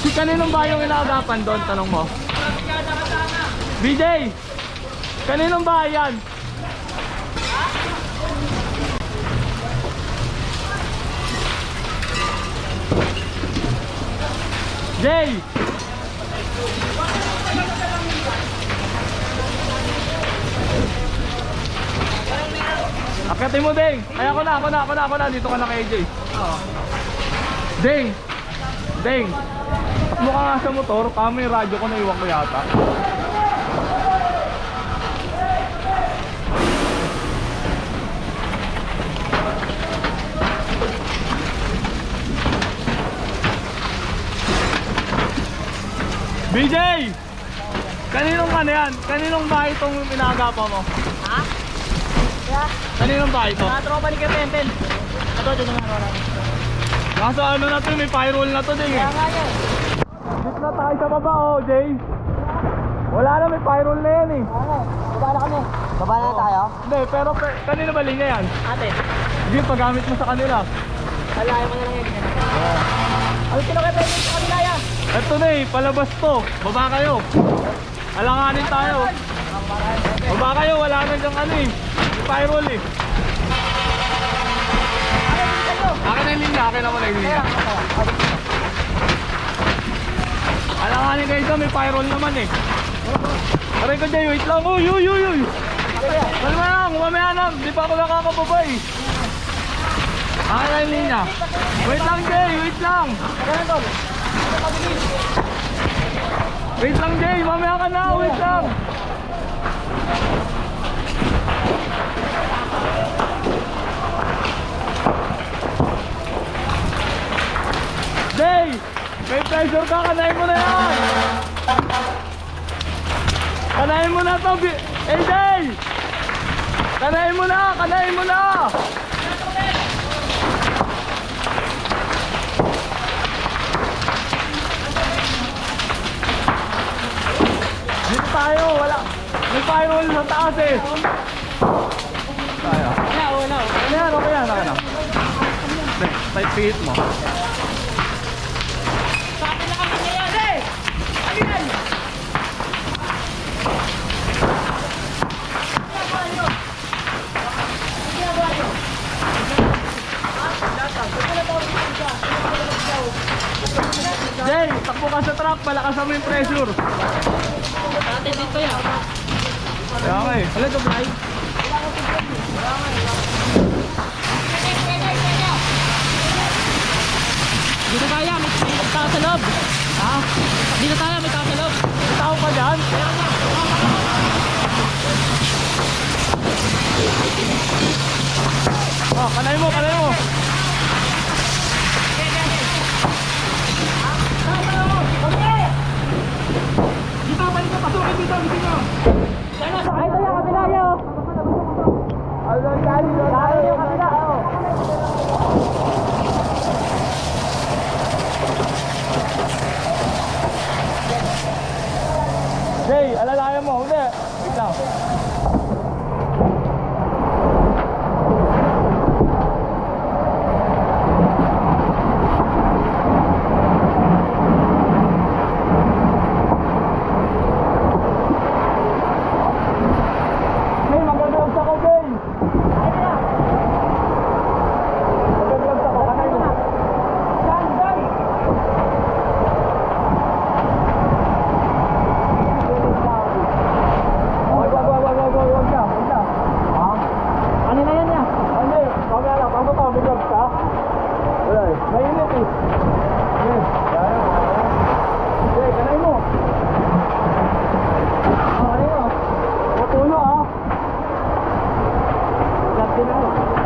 Si kaninong ba yung inaagapan doon? Tanong mo. BJ! Kaninong ba yan? Jay! Akitin mo, Ding! Ay, ako na, ako na, ako na, ako na. Dito ka na kay AJ. Ding! Ding! Takbo ka nga sa motor. Kamo yung radyo ko, naiwan ko yata. BJ! Kaninong ano yan? Kaninong bahay itong pinagapa mo? Ha? Kaya, Kaninong bahay ito? mga tropa ni Kepenten. Ito, dito nga wala. Kaso ano na to, may pyroll na to Kaya eh. nga yan. Dito na tayo sa baba oh, Jay. Wala na, may pyroll na yan eh. Ano? Baba na kami. Baba na tayo? Hindi, pero pe, kanino ba linya yan? Ate, Hindi, paggamit mo sa kanila. alayan mo na lang yan. Ano sino Kepenten sa kanila yan? Eto na eh, palabas to. Baba kayo. Alanganin tayo. Baba kayo, wala na dyang ano eh. Pyroll eh. Akin na yung linya, akin na wala yung linya. Alanganin kayo ito, may pyroll naman eh. Aray ko dyan, wait lang. Uy, uy, uy, uy. Kalma lang, mamaya na. Di pa ako nakakababa eh. Akin na yung linya. Wait lang, Jay, wait lang. Wait lang, Jay. Mamaya ka na. Wait lang. Jay! May pressure ka. Kanayin mo na yan. Kanayin mo na to. Jay! Kanayin mo na. Kanayin mo na. Dito tayo. Wala. May firewall sa taas eh. Tayo. Kaya, wala. Ano yan? Okay yan. Na. Tight feet mo. Sabi na kami na yan. Hey! Ano yan? Jay, takbo ka sa truck. Palakasan mo yung pressure. Ate, dito yan. Eh. Alam ito, Bray? Dito tayo, may, may tao sa loob. Ha? Dito tayo, may tao sa loob. May tao pa dyan? Oh, kanay mo, kanay mo. Dito, balik ka, pasukin dito, dito. Ay, ito yung kabila yun. Alon, dali, Tayo yung kabila. developed.